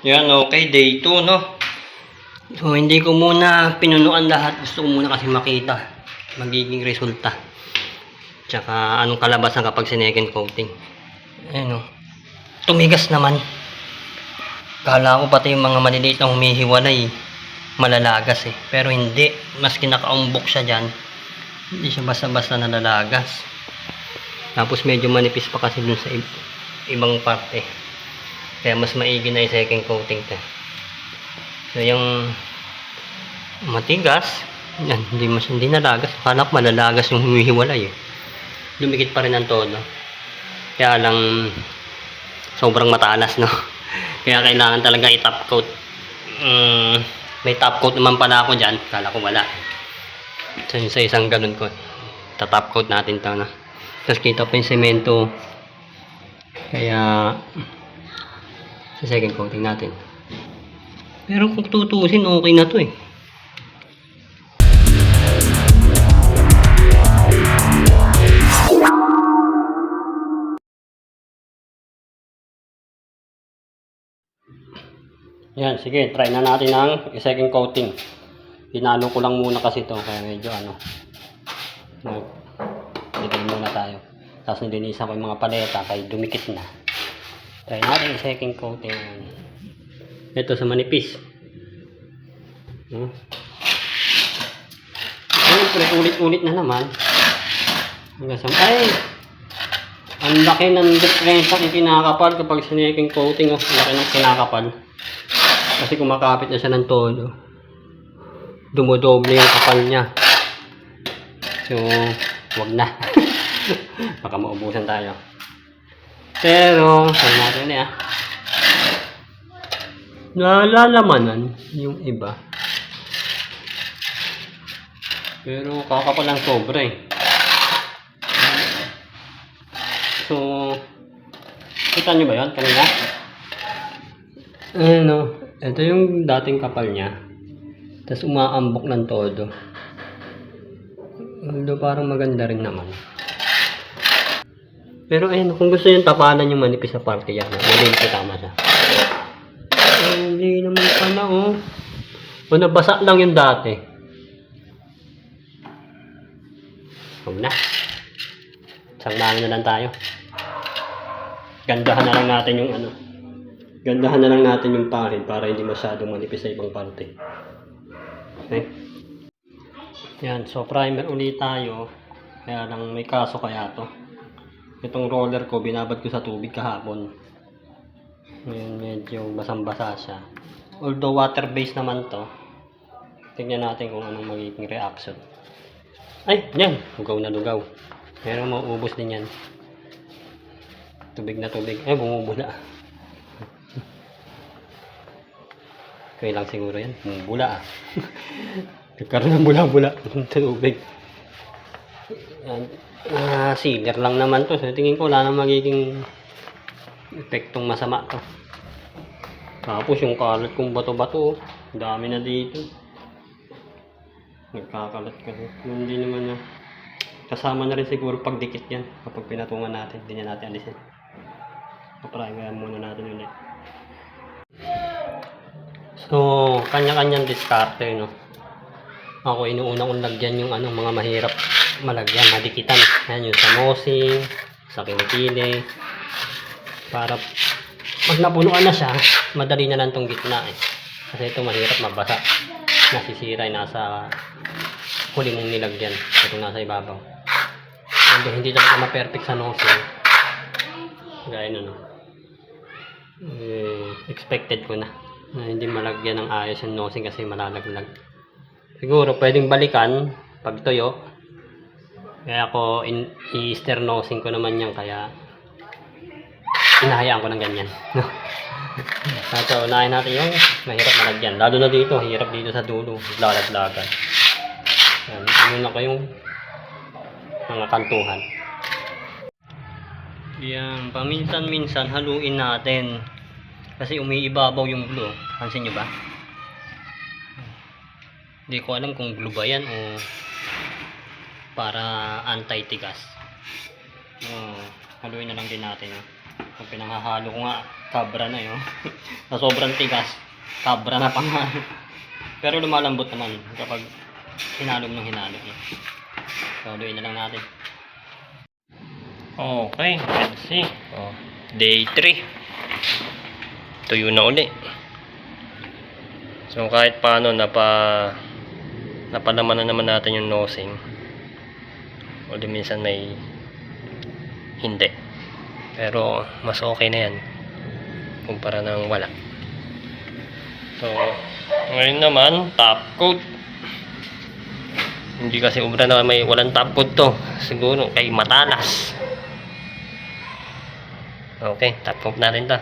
Yan, okay. Day 2, no? So, hindi ko muna pinunuan lahat. Gusto ko muna kasi makita magiging resulta. Tsaka anong kalabasan kapag sinecond coating. Ayan, no? Tumigas naman. Kala ko pati yung mga maliliit na humihiwalay, malalagas eh. Pero hindi. Mas kinakaumbok siya dyan. Hindi siya basta-basta nalalagas. Tapos medyo manipis pa kasi dun sa ib- ibang parte. Kaya mas maigi na yung second coating ka. So yung matigas, yan, hindi mas hindi nalagas. Ko malalagas yung humihiwalay eh. Lumikit pa rin ang todo. Kaya lang sobrang matalas no. Kaya kailangan talaga i-top coat. Mm, may top coat naman pala ako dyan. Kala ko wala. So sa isang ganun ko. Ta-top coat natin to na. Tapos kita pa yung semento. Kaya sa second coating natin. Pero kung tutusin, okay na to eh. Yan, sige, try na natin ang second coating. Hinalo ko lang muna kasi to kaya medyo ano. Nag Dito muna tayo. Tapos nilinisan ko yung mga paleta kaya dumikit na. Try natin yung second coating. Ito sa manipis. Hmm. Siyempre, ulit-ulit na naman. Hanggang. Ay! Ang laki ng diferensya ng kinakapal kapag sineking coating. Oh. Ang laki ng kinakapal. Kasi kumakapit na siya ng todo. Dumodoble yung kapal niya. So, wag na. Baka maubusan tayo. Pero, sabi natin eh ah. Nalalamanan yung iba. Pero kakapal lang sobra eh. So, kita nyo ba yun kanina? Ano, ito yung dating kapal niya. Tapos umaambok ng todo. Although parang maganda rin naman. Pero ayun, kung gusto yung tapalan yung manipis na parte yan, mali ko tama siya. Ay, hindi naman pala oh. O nabasa lang yung dati. Huwag na. Sangmahan na lang tayo. Gandahan na lang natin yung ano. Gandahan na lang natin yung parin para hindi masyadong manipis sa ibang parte. Okay? Yan, so primer ulit tayo. Kaya lang may kaso kaya to. Itong roller ko, binabad ko sa tubig kahapon. Ngayon medyo basang-basa siya. Although water-based naman to. Tingnan natin kung anong magiging reaction. Ay, yan! Lugaw na lugaw. Pero mauubos din yan. Tubig na tubig. Eh, bumubula. Okay lang siguro yan. Bumubula ah. Nagkaroon ng bula-bula tubig. Yan. Ah, sealer lang naman to. So, tingin ko wala nang magiging epektong masama to. Tapos yung kalat kong bato-bato, oh. Dami na dito. Nagkakalat ka rin. Hindi naman na. Kasama na rin siguro pagdikit yan kapag pinatungan natin. Hindi na natin alisin. Paprimer muna natin ulit. So, kanya-kanyang diskarte, no? Ako, inuuna kong lagyan yung ano, mga mahirap malagyan, madikitan. Yan, yung sa sa kilikili. Para pag napunuan na siya, madali na lang tong gitna eh. Kasi ito mahirap mabasa. Nasisira yung nasa huli mong nilagyan. Ito nasa ibabaw. And hindi talaga ma-perfect sa nosing. Gaya nun, no? Eh, expected ko na na hindi malagyan ng ayos yung nosing kasi malalaglag. Siguro pwedeng balikan pag tuyo. Kaya ako in, i-stir nosing ko naman yan kaya inahayaan ko ng ganyan. At unahin natin yung mahirap malagyan. Lalo na dito, hirap dito sa dulo. Lalaglagan. Yan, yun ako yung mga kantuhan. Yan, paminsan-minsan haluin natin. Kasi umiibabaw yung glue. Pansin nyo ba? Hindi ko alam kung glue ba yan o para anti-tigas. Oh, haluin na lang din natin. Kung pinanghahalo ko nga, Cabra na yun. sa sobrang tigas, cabra na pa nga. Pero lumalambot naman kapag hinalom ng hinalom. Eh. So, haluin na lang natin. Okay, let's see. Oh, day 3. Tuyo na uli. So, kahit paano, napa, napalaman na naman natin yung nosing. O di minsan may hindi. Pero, mas okay na yan. Kumpara ng wala. So, ngayon naman, top coat. Hindi kasi ubra na may walang top coat to. Siguro kay matalas. Okay, top coat natin to.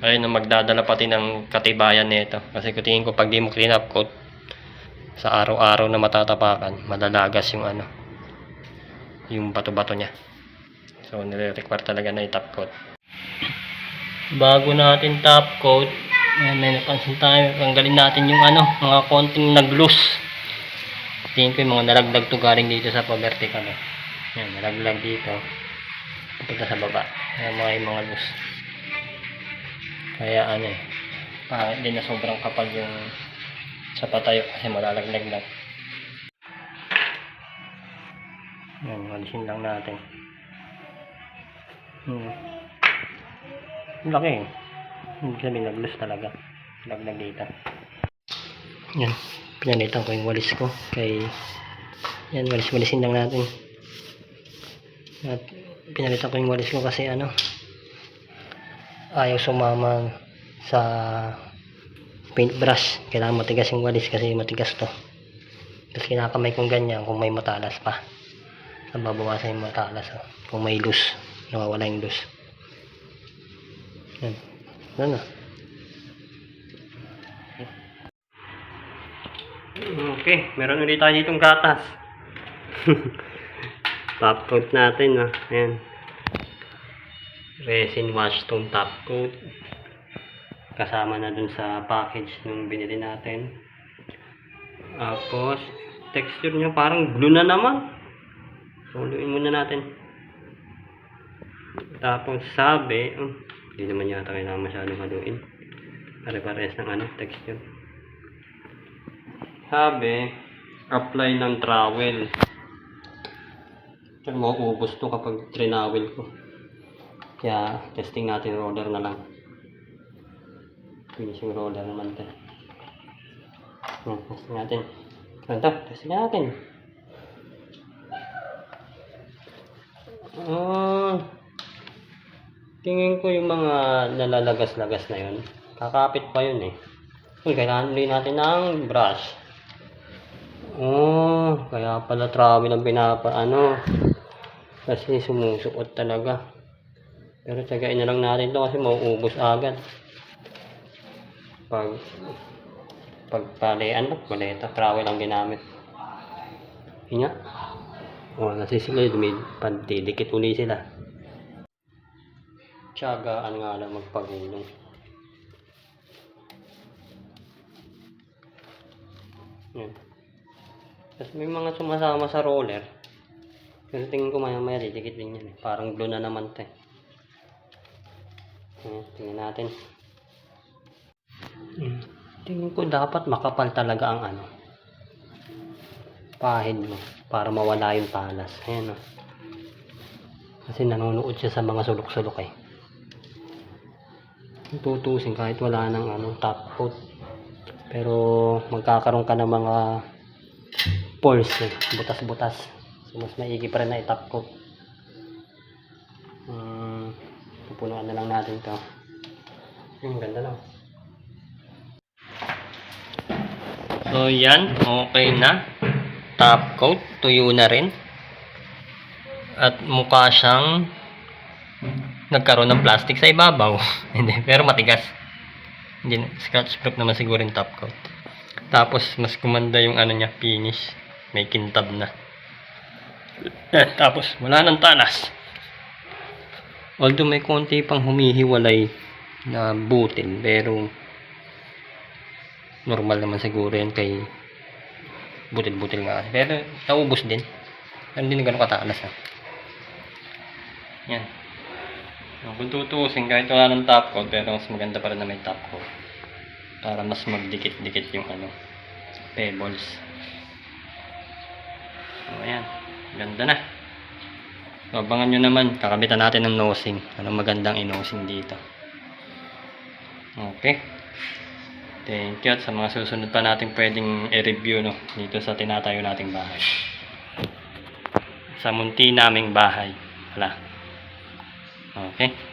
Ayun na magdadala pati ng katibayan nito. Kasi kung tingin ko pag di mo clean up coat, sa araw-araw na matatapakan, malalagas yung ano, yung bato-bato niya. So, nire-require talaga na i-top coat. Bago natin top coat, ayan, may napansin tayo, tanggalin natin yung ano, mga konting nag-loose. Tingin ko yung mga nalaglag to galing dito sa pa-vertical. Eh. Ayan, nalaglag dito. Punta sa baba. Ayan mga yung mga loose. Kaya ano eh, pa, hindi na sobrang kapal yung sa patayo kasi malalaglag lang. Yan, alisin lang natin. Hmm. Laki eh. Hindi sabihin nag-loose talaga. Laglag dito. Yan. Pinalitan ko yung walis ko. Kay... Yan, walis-walisin lang natin. At pinalitan ko yung walis ko kasi ano ayaw sumama sa paintbrush. Kailangan matigas yung walis kasi matigas to. Tapos kinakamay kong ganyan kung may matalas pa. Nababawasan yung matalas. Oh. Kung may loose. Nawawala yung loose. Yan. Ano na. Okay. Meron ulit tayo ditong gatas. Top coat natin. Ah. Ayan. Resin wash tong top coat. Kasama na dun sa package nung binili natin. Tapos, texture niya parang blue na naman. Suluin muna natin. Tapos sabi, oh, hindi naman yata kailangan masyadong haluin. Pare-pares ng ano, texture. Sabi, apply ng trowel. Pero mauubos to kapag trinawel ko. Kaya, testing natin roller na lang. Finishing roller naman to. Hmm, testing natin. Ano to? Testing natin. Ah, tingin ko yung mga nalalagas-lagas na yun. Kakapit pa yun eh. Uy, kailangan ulit natin ng brush. Oh, kaya pala travel ang pinapa, ano. Kasi sumusuot talaga. Pero tsagain na lang natin to kasi mauubos agad. Pag pag palian lang, baleta, travel ang ginamit. Yun nga. Oh, nasisilid, may pantidikit uli sila. Tsagaan nga lang magpagulong. Yan. Tapos may mga sumasama sa roller. Pero tingin ko maya maya didikit din yan. eh. Parang blue na naman to eh. Tingnan natin. Tingin ko dapat makapal talaga ang ano. Pahid mo. Para mawala yung talas. Ayan o. Kasi nanonood siya sa mga sulok-sulok eh. Tutusin kahit wala nang ano, top coat. Pero magkakaroon ka ng mga pores eh. Butas-butas. So, mas maigi pa rin na i-top coat. Hmm, pupunuan na lang natin to. Yung ganda lang. So, yan. Okay na. Top coat. Tuyo na rin. At mukha siyang nagkaroon ng plastic sa ibabaw. Hindi, pero matigas. Hindi, scratch proof naman siguro yung top coat. Tapos, mas kumanda yung ano niya, finish. May kintab na. Yan, tapos, wala nang talas. Although may konti pang humihiwalay na butil, pero normal naman siguro yan kay butil-butil nga. Pero naubos din. Hindi na ganun katalas ha. Yan. No, Kung tutuusin, kahit wala ng top coat, pero mas maganda pa rin na may top coat. Para mas magdikit-dikit yung ano, pebbles. So, ayan. Ganda na. So, abangan nyo naman, kakabitan natin ng nosing. Anong magandang inosing dito. Okay. Thank you. At sa mga susunod pa natin pwedeng i-review no, dito sa tinatayo nating bahay. Sa munti naming bahay. Wala. Okay.